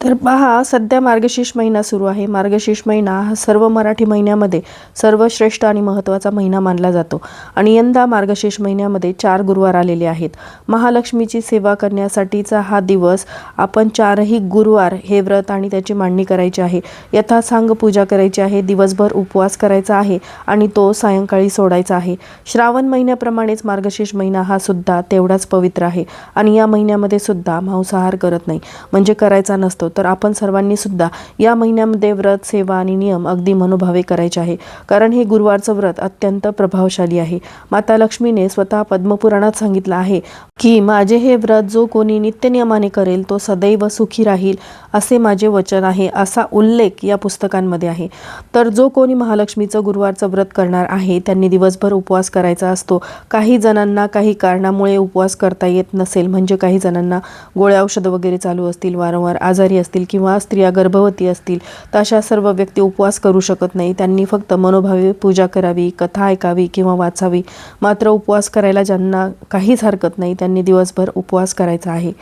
तर पहा सध्या मार्गशीर्ष महिना सुरू आहे. मार्गशीर्ष महिना हा सर्व मराठी महिन्यामध्ये सर्वश्रेष्ठ आणि महत्त्वाचा महिना मानला जातो. आणि यंदा मार्गशीर्ष महिन्यामध्ये चार गुरुवार आलेले आहेत. महालक्ष्मीची सेवा करण्यासाठीचा हा दिवस आपण चारही गुरुवार हे व्रत आणि त्याची मांडणी करायची आहे. यथासांग पूजा करायची आहे दिवसभर उपवास करायचा आहे आणि तो सायंकाळी सोडायचा आहे. श्रावण महिन्याप्रमाणेच मार्गशीर्ष महिना हा सुद्धा तेवढाच पवित्र आहे. आणि या महिन्यामध्ये सुद्धा मांसाहार करत नाही. म्हणजे करायचा नसतो तर आपण सर्वांनी सुद्धा या महिन्यामध्ये व्रत सेवा आणि नियम अगदी मनोभावे करायचे आहे. कारण हे गुरुवारचं व्रत अत्यंत प्रभावशाली आहे. माता लक्ष्मीने स्वतः पद्मपुराणात सांगितलं आहे की माझे हे व्रत जो कोणी नित्यनियमाने करेल तो सदैव सुखी राहील असे माझे वचन आहे असा उल्लेख या पुस्तकांमध्ये आहे. तर जो कोणी महालक्ष्मीचं गुरुवारचं व्रत करणार आहे त्यांनी दिवसभर उपवास करायचा असतो. काही जणांना काही कारणामुळे उपवास करता येत नसेल. म्हणजे काही जणांना गोळ्या औषधं वगैरे चालू असतील वारंवार आजारी असतील किंवा स्त्रिया गर्भवती असतील तर अशा सर्व व्यक्ती उपवास करू शकत नाही. त्यांनी फक्त मनोभावे पूजा करावी कथा ऐकावी किंवा वाचावी. मात्र उपवास करायला ज्यांना काहीच हरकत नाही त्यांनी दिवसभर उपवास करायचा आहे.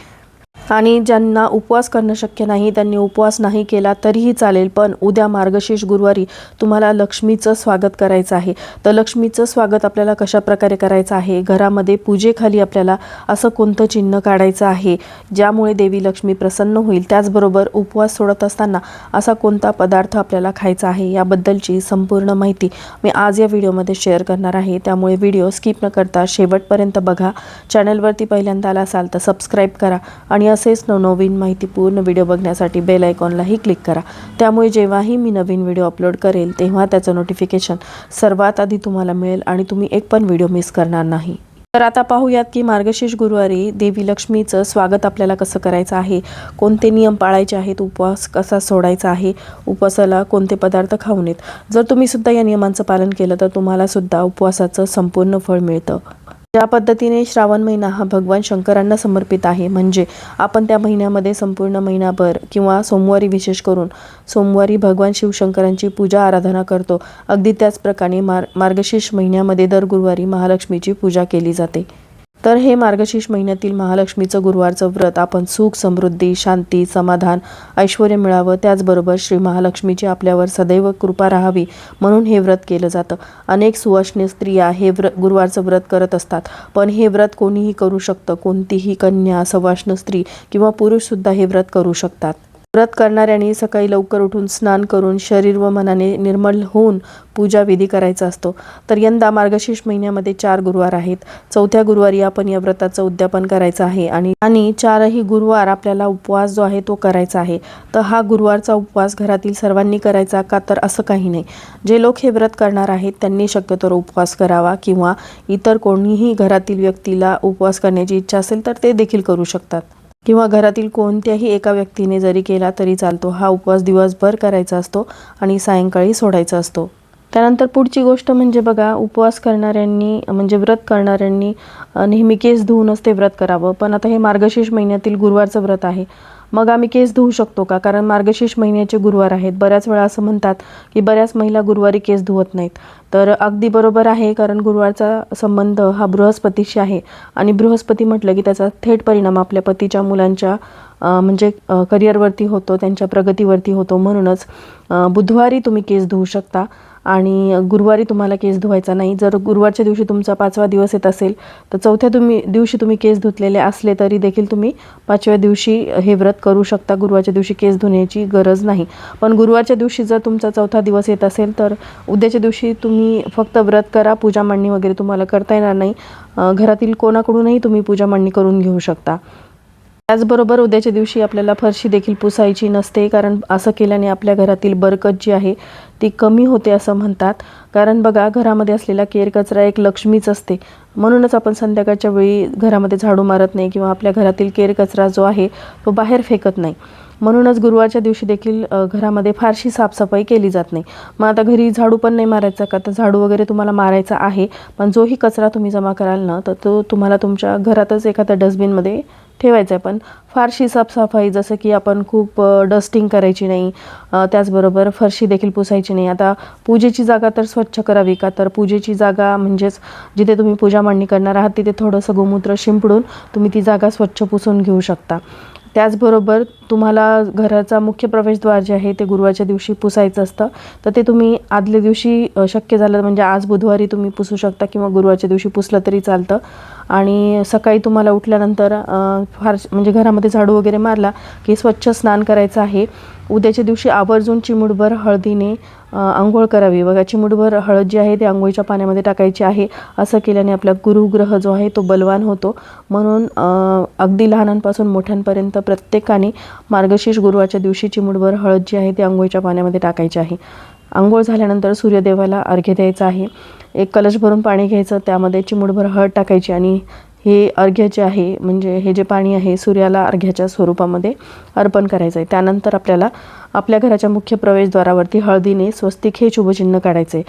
आणि ज्यांना उपवास करणं शक्य नाही त्यांनी उपवास नाही केला तरीही चालेल पण उद्या मार्गशीर्ष गुरुवारी तुम्हाला लक्ष्मीचं स्वागत करायचं आहे. तर लक्ष्मीचं स्वागत आपल्याला कशा प्रकारे करायचं आहे? घरामध्ये पूजेखाली आपल्याला असं कोणतं चिन्ह काढायचं आहे? ज्यामुळे देवी लक्ष्मी प्रसन्न होईल. त्याचबरोबर उपवास सोडत असताना असा कोणता पदार्थ आपल्याला खायचा आहे? याबद्दलची संपूर्ण माहिती मी आज या व्हिडिओमध्ये शेअर करणार आहे. त्यामुळे व्हिडिओ स्किप न करता शेवटपर्यंत बघा. चॅनलवरती पहिल्यांदा आला असाल तर सबस्क्राईब करा आणि असेच नवनवीन माहितीपूर्ण व्हिडिओ बघण्यासाठी बेल आयकॉनलाही क्लिक करा. त्यामुळे जेव्हाही मी नवीन व्हिडिओ अपलोड करेल तेव्हा त्याचं नोटिफिकेशन सर्वात आधी तुम्हाला मिळेल आणि तुम्ही एक पण व्हिडिओ मिस करणार नाही. तर आता पाहूयात की मार्गशीर्ष गुरुवारी देवी लक्ष्मीचं स्वागत आपल्याला कसं करायचं आहे कोणते नियम पाळायचे आहेत उपवास कसा सोडायचा आहे उपवासाला कोणते पदार्थ खाऊ नयेत जर तुम्ही सुद्धा या नियमांचं पालन केलं तर तुम्हाला सुद्धा उपवासाचं संपूर्ण फळ मिळतं. ज्या पद्धतीने श्रावण महिना हा भगवान शंकरांना समर्पित आहे म्हणजे आपण त्या महिन्यामध्ये संपूर्ण महिनाभर किंवा सोमवारी विशेष करून सोमवारी भगवान शिवशंकरांची पूजा आराधना करतो. अगदी त्याचप्रकारे मार मार्गशीर्ष महिन्यामध्ये दर गुरुवारी महालक्ष्मीची पूजा केली जाते. तर हे मार्गशीर्ष महिन्यातील महालक्ष्मीचं गुरुवारचं व्रत. आपण सुख समृद्धी शांती समाधान ऐश्वर मिळावं. त्याचबरोबर श्री महालक्ष्मीची आपल्यावर सदैव कृपा राहावी म्हणून हे व्रत केलं जातं. अनेक सुवासनीय स्त्रिया हे व्र गुरुवारचं व्रत करत असतात. पण हे व्रत कोणीही करू शकतं. कोणतीही कन्या सवाष्ण स्त्री किंवा पुरुषसुद्धा हे व्रत करू शकतात. व्रत करणाऱ्यांनी सकाळी लवकर उठून स्नान करून शरीर व मनाने निर्मल होऊन पूजा विधी करायचा असतो. तर यंदा मार्गशीर्ष महिन्यामध्ये चार गुरुवार आहेत. चौथ्या गुरुवारी आपण या व्रताचं उद्यापन करायचं आहे आणि आणि चारही गुरुवार आपल्याला उपवास जो आहे तो करायचा आहे. तर हा गुरुवारचा उपवास घरातील सर्वांनी करायचा का तर असं काही नाही. जे लोक हे व्रत करणार आहेत त्यांनी शक्यतोवर उपवास करावा किंवा इतर कोणीही घरातील व्यक्तीला उपवास करण्याची इच्छा असेल तर ते देखील करू शकतात. किंवा घरातील कोणत्याही एका व्यक्तीने जरी केला तरी चालतो. हा उपवास दिवसभर करायचा असतो आणि सायंकाळी सोडायचा असतो. त्यानंतर पुढची गोष्ट म्हणजे बघा उपवास करणाऱ्यांनी म्हणजे व्रत करणाऱ्यांनी नेहमी केस धुवूनच ते व्रत करावं. पण आता हे मार्गशीर्ष महिन्यातील गुरुवारचं व्रत आहे. मग आम्ही केस धुवू शकतो का? कारण मार्गशीर्ष महिन्याचे गुरुवार आहेत. बऱ्याच वेळा असं म्हणतात की बऱ्याच महिला गुरुवारी केस धुवत नाहीत. तर अगदी बरोबर आहे कारण गुरुवारचा संबंध हा बृहस्पतीशी आहे. आणि बृहस्पती म्हटलं की त्याचा थेट परिणाम आपल्या पतीच्या मुलांच्या म्हणजे करिअरवरती होतो त्यांच्या प्रगतीवरती होतो. म्हणूनच बुधवारी तुम्ही केस धुवू शकता. आणि गुरुवारी तुम्हाला केस धुवायचा नाही. जर गुरुवारच्या दिवशी तुमचा पाचवा दिवस येत असेल तर चौथ्या तुम्ही दिवशी तुम्ही केस धुतलेले असले तरी देखील तुम्ही पाचव्या दिवशी हे व्रत करू शकता. गुरुवारच्या दिवशी केस धुण्याची गरज नाही. पण गुरुवारच्या दिवशी जर तुमचा चौथा दिवस येत असेल तर उद्याच्या दिवशी तुम्ही फक्त व्रत करा. पूजा मांडणी वगैरे तुम्हाला करता येणार नाही. घरातील कोणाकडूनही तुम्ही पूजा मांडणी करून घेऊ शकता. त्याचबरोबर उद्याच्या दिवशी आपल्याला फरशी देखील पुसायची नसते कारण असं केल्याने आपल्या घरातील बरकत जी आहे ती कमी होते असं म्हणतात. कारण बघा घरामध्ये असलेला केर कचरा एक लक्ष्मीच असते. म्हणूनच आपण संध्याकाळच्या वेळी घरामध्ये झाडू मारत नाही किंवा आपल्या घरातील केर कचरा जो आहे तो बाहेर फेकत नाही. म्हणूनच गुरुवारच्या दिवशी देखील घरामध्ये फारशी साफसफाई केली जात नाही. मग आता घरी झाडू पण नाही मारायचा का? तर झाडू वगैरे तुम्हाला मारायचा आहे पण जोही कचरा तुम्ही जमा कराल ना तर तो तुम्हाला तुमच्या घरातच एखाद्या डस्टबिनमध्ये ठेवायचं आहे पण फारशी साफसफाई जसं की आपण खूप डस्टिंग करायची नाही त्याचबरोबर फरशी देखील पुसायची नाही. आता पूजेची जागा तर स्वच्छ करावी का? तर पूजेची जागा म्हणजेच जिथे तुम्ही पूजा मांडणी करणार आहात तिथे थोडंसं गोमूत्र शिंपडून तुम्ही ती जागा स्वच्छ पुसून घेऊ शकता. त्याचबरोबर तुम्हाला घराचा मुख्य प्रवेशद्वार जे आहे ते गुरुवारच्या दिवशी पुसायचं असतं. तर ते तुम्ही आदल्या दिवशी शक्य झालं म्हणजे आज बुधवारी तुम्ही पुसू शकता किंवा गुरुवारच्या दिवशी पुसलं तरी चालतं. आणि सकाळी तुम्हाला उठल्यानंतर फार म्हणजे घरामध्ये झाडू वगैरे मारला की स्वच्छ स्नान करायचं आहे. उद्याच्या दिवशी आवर्जून चिमुटभर हळदीने आंघोळ करावी. बघा चिमुटभर हळद जी आहे ती आंघोळीच्या पाण्यामध्ये टाकायची आहे. असं केल्याने आपला गुरुग्रह जो आहे तो बलवान होतो. म्हणून अगदी लहानांपासून मोठ्यांपर्यंत प्रत्येकाने मार्गशीर्ष गुरुवारच्या दिवशी चिमुटभर हळद जी आहे ती आंघोळीच्या पाण्यामध्ये टाकायची आहे. आंघोळ झाल्यानंतर सूर्यदेवाला अर्घ्य द्यायचं आहे. एक कलश भरून पाणी घ्यायचं त्यामध्ये चिमुटभर हळद टाकायची आणि हे अर्घ्य जे आहे म्हणजे हे जे पाणी आहे सूर्याला अर्घ्याच्या स्वरूपामध्ये अर्पण करायचं आहे त्यानंतर आपल्याला आपल्या घराच्या मुख्य प्रवेशद्वारावरती हळदीने स्वस्तिक हे शुभचिन्ह काढायचे आहे.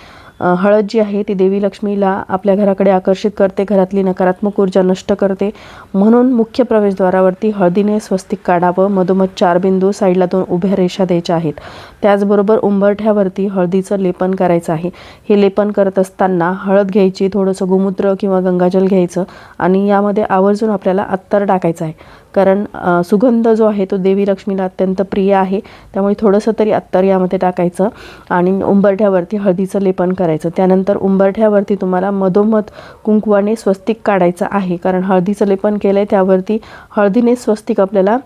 हळद जी आहे ती देवी लक्ष्मीला आपल्या घराकडे आकर्षित करते घरातली नकारात्मक ऊर्जा नष्ट करते. म्हणून मुख्य प्रवेशद्वारावरती हळदीने स्वस्तिक काढावं मधोमध चार बिंदू साईडला दोन उभ्या रेषा द्यायच्या आहेत. त्याचबरोबर उंबरठ्यावरती हळदीचं लेपन करायचं आहे. हे लेपन करत असताना हळद घ्यायची थोडंसं गोमूत्र किंवा गंगाजल घ्यायचं आणि यामध्ये आवर्जून आपल्याला अत्तर टाकायचं आहे. कारण सुगंध जो आहे तो देवी लक्ष्मीला अत्यंत प्रिय आहे. त्यामुळे थोडंसं तरी अत्तर यामध्ये टाकायचं आणि उंबरठ्यावरती हळदीचं लेपन करायचं. त्यानंतर उंबरठ्यावरती तुम्हाला मधोमध कुंकवाने स्वस्तिक काढायचं आहे. कारण हळदीचं लेपन केलं आहे त्यावरती हळदीने स्वस्तिक आपल्याला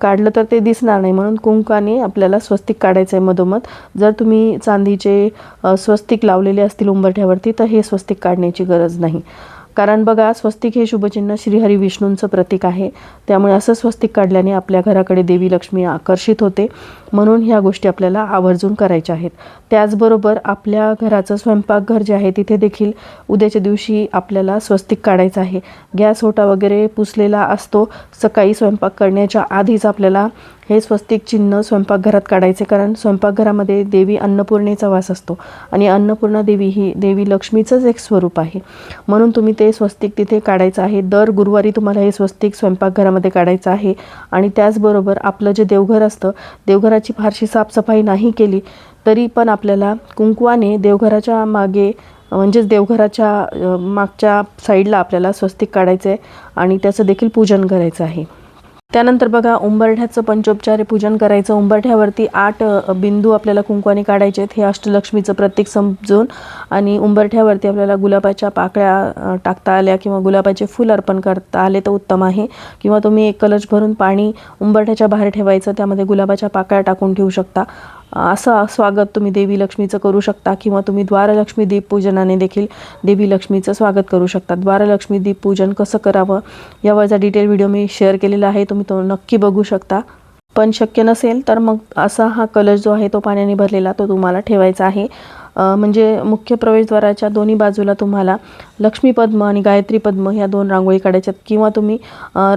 काढलं तर ते दिसणार नाही. म्हणून कुंकाने आपल्याला स्वस्तिक काढायचं आहे मधोमध. जर तुम्ही चांदीचे स्वस्तिक लावलेले असतील उंबरठ्यावरती तर हे स्वस्तिक काढण्याची गरज नाही. कारण बघा स्वस्तिक हे शुभचिन्ह श्रीहरी विष्णूंचं प्रतीक आहे. त्यामुळे असं स्वस्तिक काढल्याने आपल्या घराकडे देवी लक्ष्मी आकर्षित होते. म्हणून ह्या गोष्टी आपल्याला आवर्जून करायच्या आहेत. त्याचबरोबर आपल्या घराचं स्वयंपाकघर जे आहे तिथे देखील उद्याच्या दिवशी आपल्याला स्वस्तिक काढायचं आहे. गॅस ओटा वगैरे पुसलेला असतो. सकाळी स्वयंपाक करण्याच्या आधीच आपल्याला हे स्वस्तिक चिन्ह स्वयंपाकघरात काढायचे कारण स्वयंपाकघरामध्ये देवी अन्नपूर्णेचा वास असतो. आणि अन्नपूर्णा देवी ही देवी लक्ष्मीचंच एक स्वरूप आहे. म्हणून तुम्ही ते स्वस्तिक तिथे काढायचं आहे. दर गुरुवारी तुम्हाला हे स्वस्तिक स्वयंपाकघरामध्ये काढायचं आहे. आणि त्याचबरोबर आपलं जे देवघर असतं देवघराची फारशी साफसफाई नाही केली तरी पण आपल्याला कुंकवाने देवघराच्या मागे म्हणजेच देवघराच्या मागच्या साईडला आपल्याला स्वस्तिक काढायचं आहे आणि त्याचं देखील पूजन करायचं आहे. त्यानंतर बघा उंबरठ्याचं पंचोपचारे पूजन करायचं. उंबरठ्यावरती आठ बिंदू आपल्याला कुंकवाने काढायचे आहेत. हे अष्टलक्ष्मीचं प्रतीक समजून आणि उंबरठ्यावरती आपल्याला गुलाबाच्या पाकळ्या टाकता आल्या किंवा गुलाबाचे फूल अर्पण करता आले तर उत्तम आहे. किंवा तुम्ही एक कलश भरून पाणी उंबरठ्याच्या बाहेर ठेवायचं त्यामध्ये गुलाबाच्या पाकळ्या टाकून ठेवू शकता. असं स्वागत तुम्ही देवी लक्ष्मीचं करू शकता किंवा तुम्ही द्वारलक्ष्मी दीपपूजनाने देखील देवी लक्ष्मीचं स्वागत करू शकता. द्वारलक्ष्मी दीपपूजन कसं करावं यावरचा डिटेल व्हिडिओ मी शेअर केलेला आहे तुम्ही तो नक्की बघू शकता. पण शक्य नसेल तर मग असा हा कलश जो आहे तो पाण्याने भरलेला तो तुम्हाला ठेवायचा आहे. म्हणजे मुख्य प्रवेशद्वाराच्या दोन्ही बाजूला तुम्हाला लक्ष्मी पद्म आणि गायत्री पद्म ह्या दोन रांगोळी काढायच्यात. किंवा तुम्ही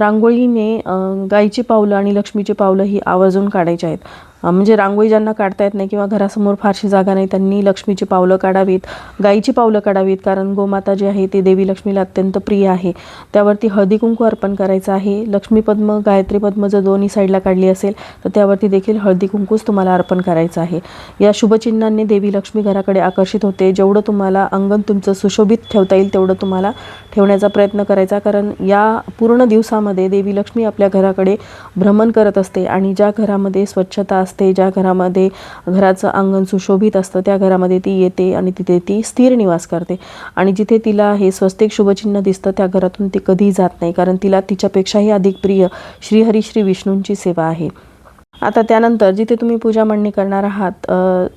रांगोळीने अ, गाईची पावलं आणि लक्ष्मीची पावलं ही आवर्जून काढायची आहेत. म्हणजे रांगोळी ज्यांना काढता येत नाही किंवा घरासमोर फारशी जागा नाही त्यांनी लक्ष्मीची पावलं काढावीत गाईची पावलं काढावीत कारण गोमाता जी आहे ती देवी लक्ष्मीला अत्यंत प्रिय आहे. त्यावरती हळदी कुंकू अर्पण करायचं आहे. लक्ष्मी पद्म गायत्री पद्म जर दोन्ही साईडला काढली असेल तर त्यावरती देखील हळदी कुंकूच तुम्हाला अर्पण करायचं आहे. या शुभचिन्हांनी देवी लक्ष्मी घराकडे आकर्षित होते. जेवढं तुम्हाला अंगण तुमचं सुशोभित ठेवता येईल तेवढं तुम्हाला ठेवण्याचा प्रयत्न करायचा. कारण या पूर्ण दिवसामध्ये देवी लक्ष्मी आपल्या घराकडे भ्रमण करत असते आणि ज्या घरामध्ये स्वच्छता असते ज्या घरामध्ये घराचं अंगण सुशोभित असतं त्या घरामध्ये ती येते आणि तिथे ती स्थिर निवास करते. आणि जिथे तिला हे स्वस्तिक शुभचिन्ह दिसतं त्या घरातून ती कधीही जात नाही कारण तिला तिच्यापेक्षाही अधिक प्रिय श्रीहरी श्री विष्णूंची सेवा आहे. आता त्यानंतर जिथे तुम्ही पूजा मांडणी करणार आहात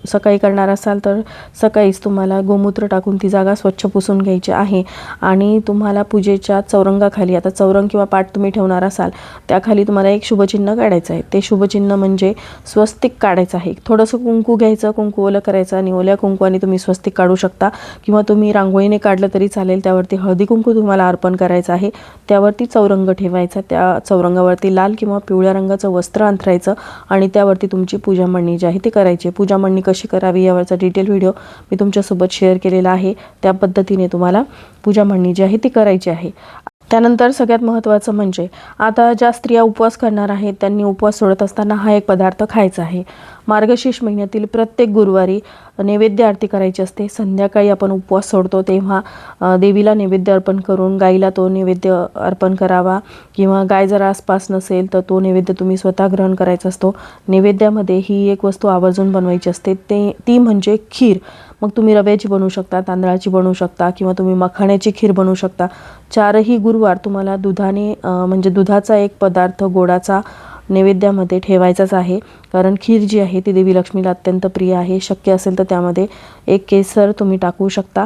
सकाळी करणार असाल तर सकाळीच तुम्हाला गोमूत्र टाकून ती जागा स्वच्छ पुसून घ्यायची आहे आणि तुम्हाला पूजेच्या चौरंगाखाली आता चौरंग किंवा पाठ तुम्ही ठेवणार असाल त्याखाली तुम्हाला एक शुभचिन्ह काढायचं आहे. ते शुभचिन्ह म्हणजे स्वस्तिक काढायचं आहे. थोडंसं कुंकू घ्यायचं कुंकू ओलं करायचं आणि ओल्या कुंकवाने तुम्ही स्वस्तिक काढू शकता किंवा तुम्ही रांगोळीने काढलं तरी चालेल त्यावरती हळदी कुंकू तुम्हाला अर्पण करायचं आहे त्यावरती चौरंग ठेवायचा त्या चौरंगावरती लाल किंवा पिवळ्या रंगाचं वस्त्र अंथरायचं आणि त्यावरती तुमची पूजा मांडणी जी आहे ती करायची पूजा मांडणी कशी करावी यावरचा डिटेल व्हिडिओ मी तुमच्यासोबत शेअर केलेला आहे. त्या पद्धतीने तुम्हाला पूजा मांडणी जी आहे ती करायची आहे. त्यानंतर सगळ्यात महत्त्वाचं म्हणजे आता ज्या स्त्रिया उपवास करणार आहेत त्यांनी उपवास सोडत असताना हा एक पदार्थ खायचा आहे. मार्गशीर्ष महिन्यातील प्रत्येक गुरुवारी नैवेद्य आरती करायची असते. संध्याकाळी आपण उपवास सोडतो तेव्हा देवीला नैवेद्य अर्पण करून गाईला तो नैवेद्य अर्पण करावा. किंवा गाय जर आसपास नसेल तर तो नैवेद्य तुम्ही स्वतः ग्रहण करायचा असतो. नैवेद्यामध्ये ही एक वस्तू आवर्जून बनवायची असते. ते ती म्हणजे खीर. मग तुम्ही रव्याची बनवू शकता तांदळाची बनवू शकता किंवा तुम्ही मखाण्याची खीर बनवू शकता. चारही गुरुवार तुम्हाला दुधाने म्हणजे दुधाचा एक पदार्थ गोडाचा नैवेद्यामध्ये ठेवायचाच आहे. कारण खीर जी आहे ती देवी लक्ष्मीला अत्यंत प्रिय आहे. शक्य असेल तर त्यामध्ये एक केसर तुम्ही टाकू शकता.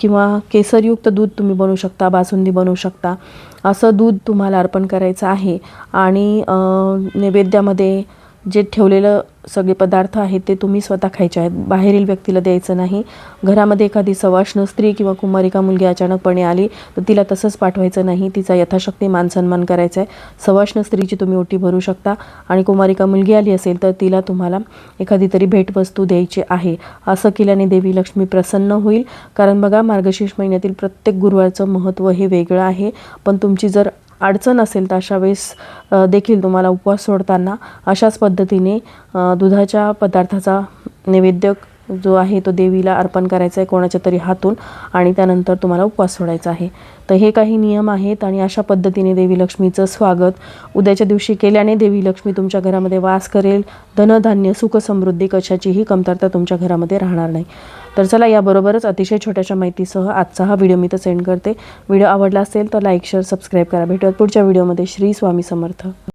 किंवा केसरयुक्त दूध तुम्ही बनवू शकता बासुंदी बनवू शकता. असं दूध तुम्हाला अर्पण करायचं आहे. आणि नैवेद्यामध्ये जे ठेवलेलं सगळे पदार्थ आहेत ते तुम्ही स्वतः खायचे आहेत. बाहेरील व्यक्तीला द्यायचं नाही. घरामध्ये एखादी सवाष्ण स्त्री किंवा कुमारिका मुलगी अचानकपणे आली तर तिला तसंच पाठवायचं नाही. तिचा यथाशक्ती मानसन्मान करायचा आहे. सवाष्ण स्त्रीची तुम्ही ओटी भरू शकता आणि कुमारिका मुलगी आली असेल तर तिला तुम्हाला एखादी तरी भेटवस्तू द्यायची आहे. असं केल्याने देवी लक्ष्मी प्रसन्न होईल. कारण बघा मार्गशीर्ष महिन्यातील प्रत्येक गुरुवारचं महत्त्व हे वेगळं आहे. पण तुमची जर अडचण असेल तर अशा वेळेस देखील तुम्हाला उपवास सोडताना अशाच पद्धतीने दुधाच्या पदार्थाचा नैवेद्य जो आहे तो देवीला अर्पण करायचा आहे कोणाच्या तरी हातून आणि त्यानंतर तुम्हाला उपवास सोडायचा आहे. तर हे काही नियम आहेत आणि अशा पद्धतीने देवी लक्ष्मीचं स्वागत उद्याच्या दिवशी केल्याने देवी लक्ष्मी तुमच्या घरामध्ये वास करेल. धनधान्य सुख समृद्धी कशाचीही कमतरता तुमच्या घरामध्ये राहणार नाही. तर चला याबरोबरच अतिशय छोट्याशा माहितीसह आजचा हा व्हिडिओ मी तर सेंड करते. व्हिडिओ आवडला असेल तर लाईक शेअर सबस्क्राईब करा. भेटूयात पुढच्या व्हिडिओमध्ये. श्री स्वामी समर्थ.